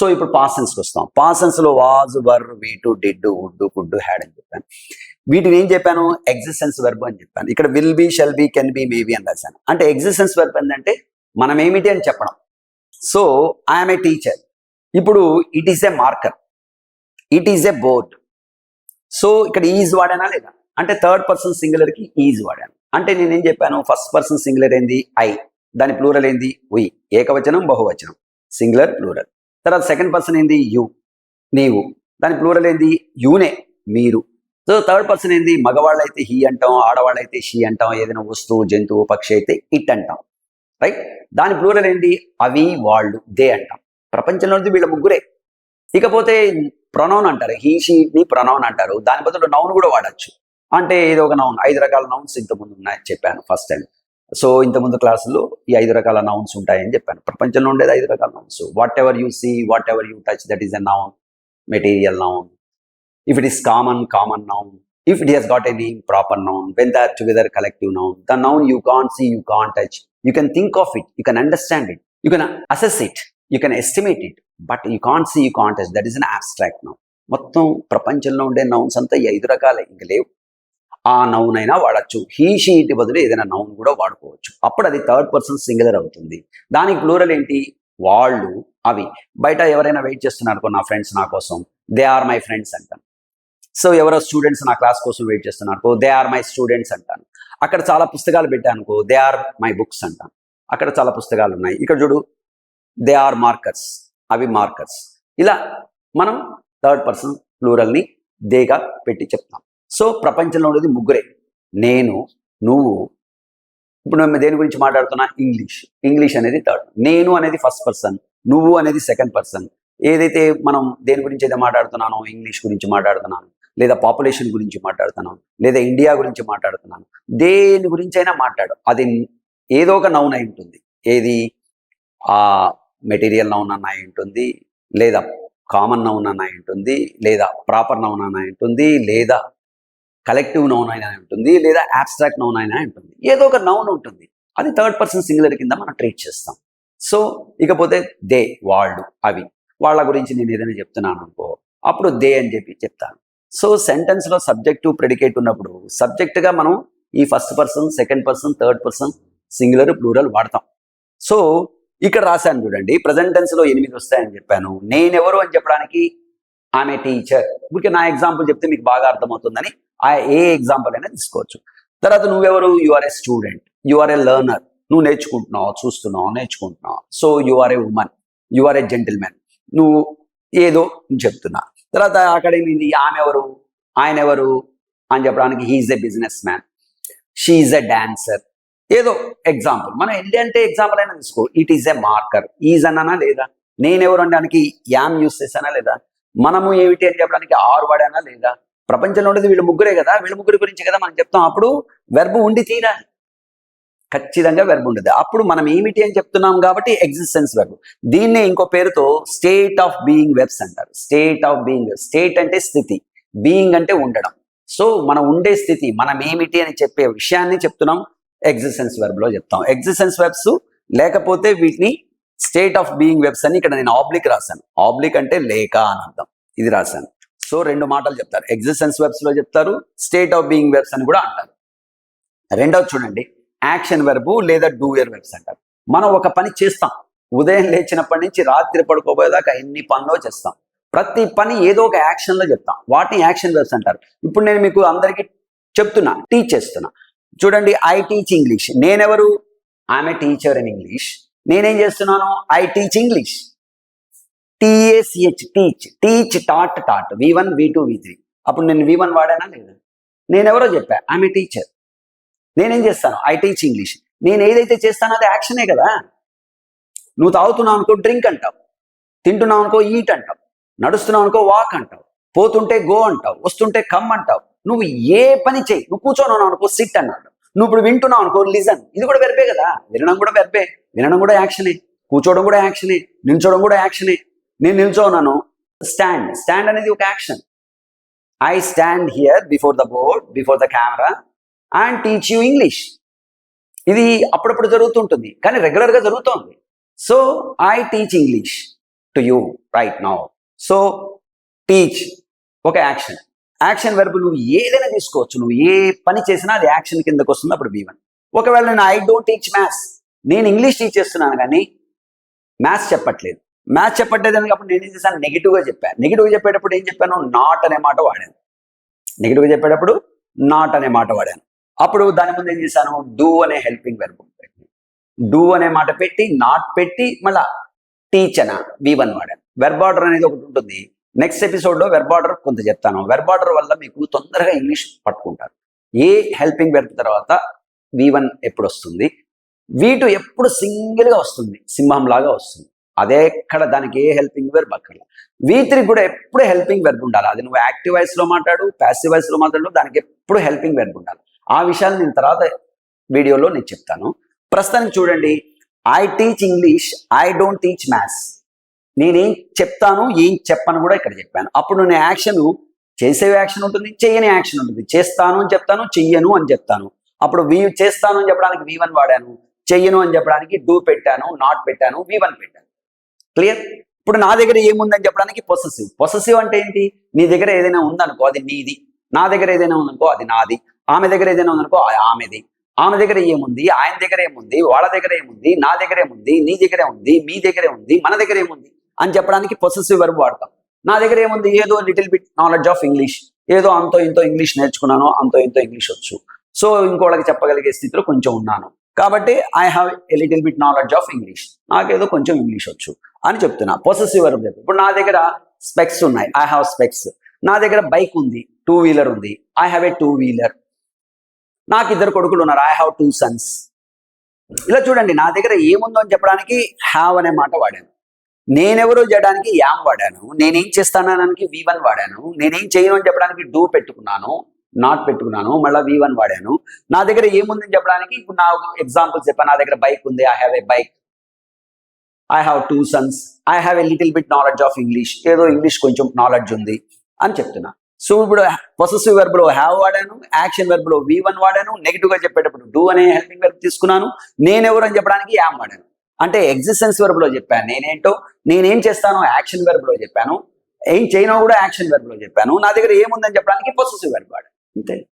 So ఇప్పుడు పాసెన్స్కి వస్తాం. పాసెన్స్లో వాజ్ వర్ వీటు డిడ్ వుడ్ కుడ్ హ్యాడ్ అని చెప్పాను. వీటిని ఏం చెప్పాను? ఎగ్జిస్టెన్స్ వెర్బ్ అని చెప్పాను. ఇక్కడ will be shall be can be maybe అని రాశాను. అంటే ఎగ్జిస్టెన్స్ వెర్బ్ ఏంటంటే మనం ఏమిటి అని చెప్పడం. So I'm a teacher. ఇప్పుడు it is a marker. It is a board. So ఇక్కడ ఈజ్ వాడానా లేదా? అంటే థర్డ్ పర్సన్ సింగులర్కి ఈజ్ వాడాను. అంటే నేను ఏం చెప్పాను? ఫస్ట్ పర్సన్ సింగులర్ ఏంది? ఐ. దాని ప్లూరల్ ఏంది? ఉయ్ ఏకవచనం బహువచనం. Singular plural. తర్వాత సెకండ్ పర్సన్ ఏంది? యు నీవు. దాని ప్లూరల్ ఏంది? యూనే మీరు. సో థర్డ్ పర్సన్ ఏంది? మగవాళ్ళైతే హీ అంటాం ఆడవాళ్ళైతే షీ అంటాం ఏదైనా వస్తువు జంతువు పక్షి అయితే ఇట్ అంటాం. రైట్ దాని ప్లూరల్ ఏంటి అవి వాళ్ళు దే అంటాం. ప్రపంచంలో వీళ్ళ ముగ్గురే. ఇకపోతే ప్రొనౌన్ అంటారు. హీ షీని ప్రొనౌన్ అంటారు. దాని బదులు నౌన్ కూడా వాడచ్చు. అంటే ఏదో ఒక నౌన్ ఐదు రకాల నౌన్స్ ఇంతకుముందు ఉన్నాయని చెప్పాను ఫస్ట్ టైం సో ఇంతకుముందు క్లాసులు ఈ ఐదు రకాల నౌన్స్ ఉంటాయని చెప్పాను. ప్రపంచంలో ఉండేది ఐదు రకాల nouns whatever you see whatever you touch that is a noun material noun if it is common common noun if it has got any proper noun when there together collective noun the noun you can't see you can't touch you can think of it you can understand it you can assess it you can estimate it but you can't see you can't touch that is an abstract noun మొత్తం ప్రపంచంలో ఉండే nouns అంతా ఈ ఐదు రకాలే. ఇంకా లేవు. ఆ నౌన్ అయినా వాడచ్చు. హీ ఇంటి బదులు ఏదైనా నౌన్ కూడా వాడుకోవచ్చు. అప్పుడు అది థర్డ్ పర్సన్ సింగులర్ అవుతుంది. దానికి ప్లూరల్ ఏంటి? వాళ్ళు అవి. బయట ఎవరైనా వెయిట్ చేస్తున్నారు నా ఫ్రెండ్స్ నా కోసం. దే ఆర్ మై ఫ్రెండ్స్ అంటాను. సో ఎవరో స్టూడెంట్స్ నా క్లాస్ కోసం వెయిట్ చేస్తున్నారు దే ఆర్ మై స్టూడెంట్స్ అంటాను. అక్కడ చాలా పుస్తకాలు పెట్టానుకో దే ఆర్ మై బుక్స్ అంటాను. అక్కడ చాలా పుస్తకాలు ఉన్నాయి. ఇక్కడ చూడు దే ఆర్ మార్కర్స్. అవి మార్కర్స్. ఇలా మనం థర్డ్ పర్సన్ ప్లూరల్ని దేగా పెట్టి చెప్తాం. సో ప్రపంచంలో ఉండేది ముగ్గురే. నేను నువ్వు. ఇప్పుడు మేము దేని గురించి మాట్లాడుతున్నా? ఇంగ్లీష్. ఇంగ్లీష్ అనేది థర్డ్. నేను అనేది ఫస్ట్ పర్సన్. నువ్వు అనేది సెకండ్ పర్సన్. ఏదైతే మనం దేని గురించి అయితే మాట్లాడుతున్నానో ఇంగ్లీష్ గురించి మాట్లాడుతున్నాను లేదా పాపులేషన్ గురించి మాట్లాడుతున్నాను లేదా ఇండియా గురించి మాట్లాడుతున్నాను దేని గురించి అయినా మాట్లాడు. అది ఏదో ఒక నౌన్ అయి ఉంటుంది. ఏది? ఆ మెటీరియల్ నౌన్ అన్న అయి ఉంటుంది లేదా కామన్ నౌన్ అన్న అయి ఉంటుంది లేదా ప్రాపర్ నౌన్ అన్న అయి ఉంటుంది లేదా కలెక్టివ్ నౌన్ అయినా ఉంటుంది లేదా అబ్స్ట్రాక్ట్ నౌన్ అయినా ఉంటుంది. ఏదో ఒక నౌన్ ఉంటుంది. అది థర్డ్ పర్సన్ సింగులర్ కింద మనం ట్రీట్ చేస్తాం. సో ఇకపోతే దే వాళ్ళు అవి. వాళ్ళ గురించి నేను ఏదైనా చెప్తున్నాను అనుకో అప్పుడు దే అని చెప్పి చెప్తాను. సో సెంటెన్స్లో సబ్జెక్టు ప్రెడికేట్ ఉన్నప్పుడు సబ్జెక్ట్గా మనం ఈ first person second person third person singular plural వాడతాం. సో ఇక్కడ రాశాను చూడండి ప్రజెంట్ టెన్స్లో ఎనిమిది వస్తాయని చెప్పాను. నేనెవరు అని చెప్పడానికి ఆమె టీచర్. ఊరికే నా ఎగ్జాంపుల్ చెప్తే మీకు బాగా అర్థమవుతుందని ఆ ఏ ఎగ్జాంపుల్ అయినా తీసుకోవచ్చు. తర్వాత నువ్వెవరు? You are a student you are a learner నువ్వు నేర్చుకుంటున్నావు? చూస్తున్నావు? నేర్చుకుంటున్నావు? So you are a women you are a gentlemen నువ్వు ఏదో చెప్తున్నా. తర్వాత అక్కడ ఏమైంది? ఆమె ఎవరు ఆయన ఎవరు అని చెప్పడానికి he is a business man she is a dancer ఏదో ఎగ్జాంపుల్ మనం ఏంటంటే అంటే ఎగ్జాంపుల్ అయినా తీసుకో. It is a marker is అన్నానా లేదా? నేనెవరు అనడానికి? యామ్ యూస్ చేశానా లేదా? మనము ఏమిటి అని చెప్పడానికి ఆరు వాడానా లేదా? ప్రపంచంలో ఉండేది వీళ్ళు ముగ్గురే కదా? వీళ్ళ ముగ్గురు గురించి కదా మనం చెప్తాం. అప్పుడు వెర్బ్ ఉండి తీరాలి ఖచ్చితంగా వెర్బ్ ఉండదు. అప్పుడు మనం ఏమిటి అని చెప్తున్నాం కాబట్టి ఎగ్జిస్టెన్స్ వెర్బ్ దీన్నే ఇంకో పేరుతో స్టేట్ ఆఫ్ బీయింగ్ వెబ్స్ అంటారు. స్టేట్ ఆఫ్ బీయింగ్ స్టేట్ అంటే స్థితి. బీయింగ్ అంటే ఉండడం. సో మనం ఉండే స్థితి మనం ఏమిటి అని చెప్పే విషయాన్ని చెప్తున్నాం. ఎగ్జిస్టెన్స్ వెర్బ్లో చెప్తాం. ఎగ్జిస్టెన్స్ వెబ్స్ లేకపోతే వీటిని స్టేట్ ఆఫ్ బీయింగ్ వెబ్స్ అని ఇక్కడ నేను ఆబ్లిక్ రాశాను. ఆబ్లిక్ అంటే లేక అని అర్థం. ఇది రాశాను. సో రెండు మాటలు చెప్తారు. ఎగ్జిస్టెన్స్ వెబ్స్లో చెప్తారు స్టేట్ ఆఫ్ బీయింగ్ వెబ్స్ అని కూడా అంటారు. రెండవది చూడండి. యాక్షన్ వెర్బు లేదా డూయర్ వెబ్స్ అంటారు. మనం ఒక పని చేస్తాం. ఉదయం లేచినప్పటి నుంచి రాత్రి పడుకోబోయేదాకా ఎన్ని పనులో చేస్తాం. ప్రతి పని ఏదో ఒక యాక్షన్లో చెప్తాం. వాటిని యాక్షన్ వెబ్స్ అంటారు. ఇప్పుడు నేను మీకు అందరికీ చెప్తున్నా టీచ్ చేస్తున్నా. చూడండి ఐ టీచ్ ఇంగ్లీష్ నేనెవరు? ఆమె టీచర్ ఇన్ ఇంగ్లీష్ నేనేం చేస్తున్నాను? I teach English T A C H teach teach taught taught V one V two V three అప్పుడు నేను వి వన్ వాడానా లేదా? నేనెవరో చెప్పా. ఆమె టీచర్ నేనేం చేస్తాను? ఐ టీచ్ ఇంగ్లీష్ నేను ఏదైతే చేస్తానో అది యాక్షనే కదా. నువ్వు తాగుతున్నావు అనుకో డ్రింక్ అంటావు. తింటున్నావు అనుకో ఈట్ అంటావు. నడుస్తున్నావు అనుకో వాక్ అంటావు. పోతుంటే గో అంటావు. వస్తుంటే కమ్ అంటావు. నువ్వు ఏ పని చేయి. నువ్వు కూర్చోను అనుకో సిట్ అన్నాడు. నువ్వు ఇప్పుడు వింటున్నావు అనుకో లిజన్ ఇది కూడా వెర్బే కదా. వినడం కూడా వెర్బే వినడం కూడా యాక్షనే కూర్చోవడం కూడా యాక్షనే నిల్చోవడం కూడా యాక్షనే నేను నిల్చోన్నాను. స్టాండ్ స్టాండ్ అనేది ఒక action I stand here before the board before the camera and teach you English ఇది అప్పుడప్పుడు జరుగుతుంటుంది కానీ రెగ్యులర్గా జరుగుతోంది. So I teach English to you right now so teach ఒక యాక్షన్ యాక్షన్ వెర్బ్ నువ్వు ఏదైనా తీసుకోవచ్చు. నువ్వు ఏ పని చేసినా అది యాక్షన్ కిందకు వస్తుంది. అప్పుడు బీ వన్ ఒకవేళ నేను ఐ డోంట్ టీచ్ మ్యాథ్స్ నేను ఇంగ్లీష్ టీచ్ చేస్తున్నాను కానీ మ్యాథ్స్ చెప్పట్లేదు. మ్యాథ్స్ చెప్పట్లేదు అని అప్పుడు నేను ఏం చేశాను నెగిటివ్గా చెప్పాను నెగిటివ్గా చెప్పేటప్పుడు ఏం చెప్పాను? నాట్ అనే మాట వాడాను. నెగిటివ్గా చెప్పేటప్పుడు నాట్ అనే మాట వాడాను. అప్పుడు దాని ముందు ఏం చేశాను? డూ అనే హెల్పింగ్ వెర్బ్ పెట్టి డూ అనే మాట పెట్టి నాట్ పెట్టి మళ్ళా టీచ్ అన వి వన్ వాడాను. వెర్బ్ ఆర్డర్ అనేది ఒకటి ఉంటుంది. నెక్స్ట్ ఎపిసోడ్లో వెర్బ్ ఆర్డర్ కొంత చెప్తాను. వెర్బ్ ఆర్డర్ వల్ల మీకు తొందరగా ఇంగ్లీష్ పట్టుకుంటారు. ఏ హెల్పింగ్ వెర్బ్ తర్వాత వి వన్ ఎప్పుడు వస్తుంది? వీటు ఎప్పుడు సింగిల్గా వస్తుంది? సింహం లాగా వస్తుంది. అదే ఎక్కడ? దానికి ఏ హెల్పింగ్ వెర్బ్ అక్కడ. వి త్రీ కూడా ఎప్పుడు హెల్పింగ్ వెర్బ్ ఉండాలి? అది నువ్వు యాక్టివ్ వాయిస్లో మాట్లాడు ప్యాసివ్ వాయిస్లో మాట్లాడు దానికి ఎప్పుడు హెల్పింగ్ వెర్బ్ ఉండాలి. ఆ విషయాలు నేను తర్వాత వీడియోలో నేను చెప్తాను. ప్రస్తుతానికి చూడండి. I teach English I don't teach maths నేనేం చెప్తాను ఏం చెప్పను కూడా ఇక్కడ చెప్పాను. అప్పుడు నేను యాక్షన్ చేసే యాక్షన్ ఉంటుంది చేయని యాక్షన్ ఉంటుంది. చేస్తాను అని చెప్తాను చెయ్యను అని చెప్తాను. అప్పుడు వి చేస్తాను అని చెప్పడానికి వి వన్ వాడాను చెయ్యను అని చెప్పడానికి డూ పెట్టాను నాట్ పెట్టాను వి వన్ పెట్టాను. క్లియర్? ఇప్పుడు నా దగ్గర ఏముందని చెప్పడానికి పొసెసివ్ పొసెసివ్ అంటే ఏంటి? నీ దగ్గర ఏదైనా ఉందనుకో అది నీది. నా దగ్గర ఏదైనా ఉందనుకో అది నాది. ఆమె దగ్గర ఏదైనా ఉందనుకో ఆమెది. ఆమె దగ్గర ఏముంది? ఆయన దగ్గర ఏముంది? వాళ్ళ దగ్గర ఏముంది? నా దగ్గర ఏముంది? నీ దగ్గరే ఉంది? మీ దగ్గరే ఉంది మన దగ్గర ఏముంది? అని చెప్పడానికి పొసెసివ్ వెర్బ్ వాడతాం. నా దగ్గర ఏముంది? ఏదో little bit knowledge of English ఏదో అంతో ఇంతో ఇంగ్లీష్ నేర్చుకున్నాను అంతో ఇంతో ఇంగ్లీష్ వచ్చు. సో ఇంకోళ్ళకి చెప్పగలిగే స్థితిలో కొంచెం ఉన్నాను. కాబట్టి I have a little bit knowledge of English నాకేదో కొంచెం ఇంగ్లీష్ వచ్చు అని చెప్తున్నా. పొసెసివ్ వెర్బ్ చెప్పు ఇప్పుడు నా దగ్గర స్పెక్స్ ఉన్నాయి. ఐ హ్యావ్ స్పెక్స్ నా దగ్గర బైక్ ఉంది. టూ వీలర్ ఉంది. I have a two wheeler నాకు ఇద్దరు కొడుకులు ఉన్నారు. ఐ హ్యావ్ టూ సన్స్ ఇలా చూడండి నా దగ్గర ఏముందో అని చెప్పడానికి హ్యావ్ అనే మాట వాడాను. నేనెవరో చేయడానికి యామ్ వాడాను నేనేం చేస్తానడానికి వి వన్ వాడాను నేనేం చేయను అని చెప్పడానికి డూ పెట్టుకున్నాను నాట్ పెట్టుకున్నాను మళ్ళీ వి వన్ వాడాను. నా దగ్గర ఏముందని చెప్పడానికి ఇప్పుడు నా ఎగ్జాంపుల్ చెప్పాను నా దగ్గర బైక్ ఉంది I have a bike I have two sons I have a little bit knowledge of English ఏదో ఇంగ్లీష్ కొంచెం నాలెడ్జ్ ఉంది అని చెప్తున్నా. సో ఇప్పుడు పొసెసివ్ వెర్బ్లో హ్యావ్ వాడాను యాక్షన్ వెర్బ్లో వి వన్ వాడాను నెగిటివ్గా చెప్పేటప్పుడు డూ అనే హెల్పింగ్ వెర్బ్ తీసుకున్నాను నేనెవరు అని చెప్పడానికి యామ్ వాడాను. అంటే ఎగ్జిస్టెన్స్ వెర్బ్లో చెప్పాను. నేనేంటో నేనేం చేస్తాను యాక్షన్ వెర్బ్లో చెప్పాను. ఏం చేయనో కూడా యాక్షన్ వెర్బ్లో చెప్పాను. నా దగ్గర ఏముందని చెప్పడానికి పొసెసివ్ వెర్బ్ వాడు. అంతే.